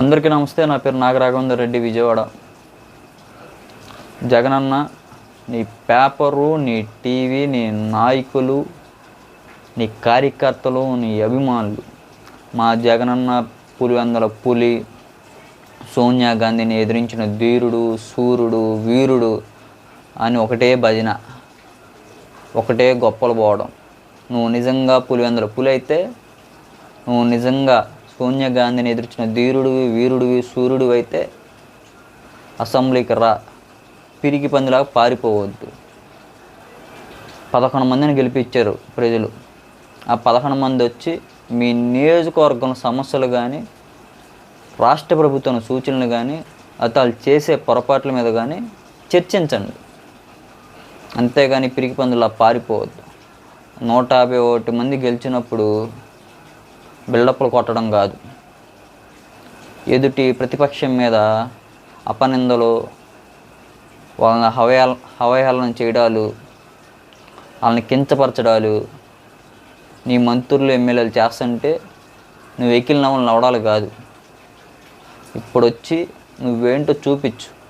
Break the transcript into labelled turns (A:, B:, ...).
A: అందరికీ నమస్తే నా పేరు నాగరాఘవేందర్ రెడ్డి విజయవాడ. జగనన్న నీ పేపరు నీ టీవీ నీ నాయకులు నీ కార్యకర్తలు నీ అభిమానులు. మా జగనన్న పులివెందల పులి సోనియా గాంధీని ఎదిరించిన ధీరుడు సూర్యుడు వీరుడు అని ఒకటే భజన ఒకటే గొప్పలు పోవడం. నువ్వు నిజంగా పులివెందల పులి అయితే నువ్వు నిజంగా సోనియా గాంధీని ఎదుర్చిన ధీరుడివి వీరుడివి సూర్యుడివి అయితే అసెంబ్లీకి రా. పిరికి పందిలాగా పారిపోవద్దు. పదకొండు మందిని గెలిపించారు ప్రజలు. ఆ పదకొండు మంది వచ్చి మీ నియోజకవర్గం సమస్యలు కానీ రాష్ట్ర ప్రభుత్వం సూచనలు కానీ అతను చేసే పొరపాట్ల మీద కానీ చర్చించండి. అంతేగాని పిరికి పందులా పారిపోవద్దు. నూట యాభై ఒకటి మంది గెలిచినప్పుడు బిల్డప్లు కొట్టడం కాదు. ఎదుటి ప్రతిపక్షం మీద అపనిందలు వాళ్ళని హవయాల హవయాలను చేయడాలు వాళ్ళని కించపరచడాలు నీ మంత్రులు ఎమ్మెల్యేలు చేస్తుంటే నువ్వు వెహికల్ నవ్వులు నవ్వడాలు కాదు. ఇప్పుడు వచ్చి నువ్వేంటో చూపించు.